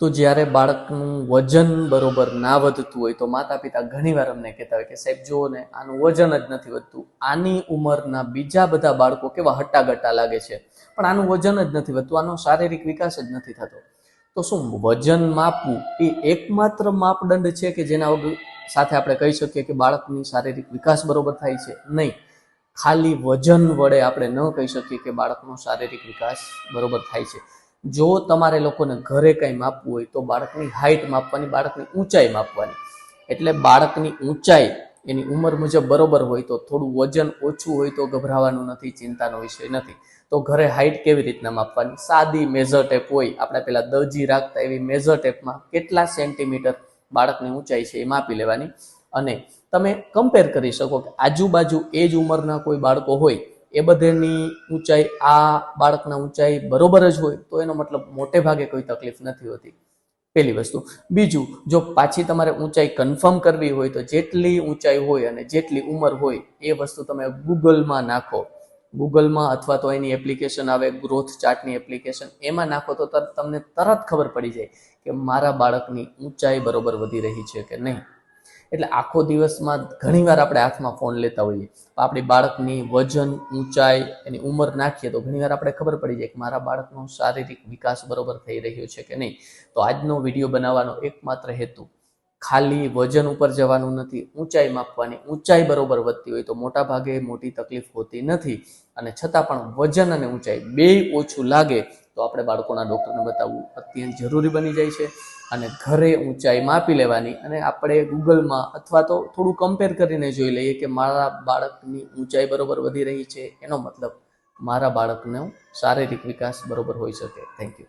તો જ્યારે બાળકનું વજન બરોબર ના વધતું હોય તો માતા પિતા ઘણીવાર અમને કહેતા હોય કે, સાહેબ, જુઓ ને, આનું વજન જ નથી વધતું. આની ઉંમરના બીજા બધા બાળકો કેવા હટ્ટાગટ્ટા લાગે છે. પણ આનું વજન જ નથી વધતું. આનો શારીરિક વિકાસ જ નથી થતો. તો શું વજન માપવું એ એકમાત્ર માપદંડ છે કે જેના સાથે આપણે કહી શકીએ કે બાળકની શારીરિક વિકાસ બરોબર થાય છે? નહીં. ખાલી વજન વડે આપણે ન કહી શકીએ કે બાળકનો શારીરિક વિકાસ બરોબર થાય છે. જો તમારે લોકોને ઘરે કંઈ માપવું હોય તો બાળકની હાઈટ માપવાની, બાળકની ઊંચાઈ માપવાની. એટલે બાળકની ઊંચાઈ એની ઉંમર મુજબ બરોબર હોય તો થોડું વજન ઓછું હોય તો ગભરાવાનું નથી, ચિંતાનો વિષય નથી. તો ઘરે હાઈટ કેવી રીતના માપવાની? સાદી મેઝર ટેપ હોય, આપણે પેલા દરજી રાખતા એવી મેઝર ટેપમાં કેટલા સેન્ટીમીટર બાળકની ઊંચાઈ છે એ માપી લેવાની. અને તમે કમ્પેર કરી શકો કે આજુબાજુ એ જ ઉંમરના કોઈ બાળકો હોય એ બધેની ઊંચાઈ, આ બાળકના ઊંચાઈ બરોબર જ હોય, તો એનો મતલબ મોટે ભાગે કોઈ તકલીફ નથી હોતી. પહેલી વસ્તુ. બીજું, જો પાછી તમારે ઊંચાઈ કન્ફર્મ કરવી હોય, તો જેટલી ઊંચાઈ હોય અને જેટલી ઉંમર હોય, એ વસ્તુ તમે ગૂગલમાં નાખો. ગૂગલમાં અથવા તો એની એપ્લિકેશન આવે ગ્રોથ ચાર્ટની એપ્લિકેશન એમાં નાખો તો તરત તમને તરત ખબર પડી જાય કે મારા બાળકની ઊંચાઈ બરોબર વધી રહી છે કે નહીં. એટલે આખો દિવસમાં ઘણીવાર આપણે હાથમાં ફોન લેતા હોઈએ. તો આપણી બાળકની વજન ઊંચાઈ, એની ઉંમર નાખીએ તો ઘણીવાર આપણે ખબર પડી જાય કે મારા બાળકનો શારીરિક વિકાસ બરોબર થઈ રહ્યો છે કે નહીં. તો આજનો વીડિયો બનાવવાનો એકમાત્ર હેતુ, ખાલી વજન ઉપર જવાનું નથી, ઊંચાઈ માપવાની. ઊંચાઈ બરોબર વધતી હોય તો મોટા ભાગે મોટી તકલીફ હોતી નથી અને છતાં પણ વજન અને ઊંચાઈ બે ઓછું લાગે તો આપણે બાળકોના ડૉક્ટરને બતાવવું અત્યંત જરૂરી બની જાય છે. અને ઘરે ઊંચાઈ માપી લેવાની અને આપણે ગૂગલમાં અથવા તો થોડું કમ્પેર કરીને જોઈ લઈએ કે મારા બાળકની ઊંચાઈ બરોબર વધી રહી છે, એનો મતલબ મારા બાળકનો શારીરિક વિકાસ બરોબર હોઈ શકે. Thank you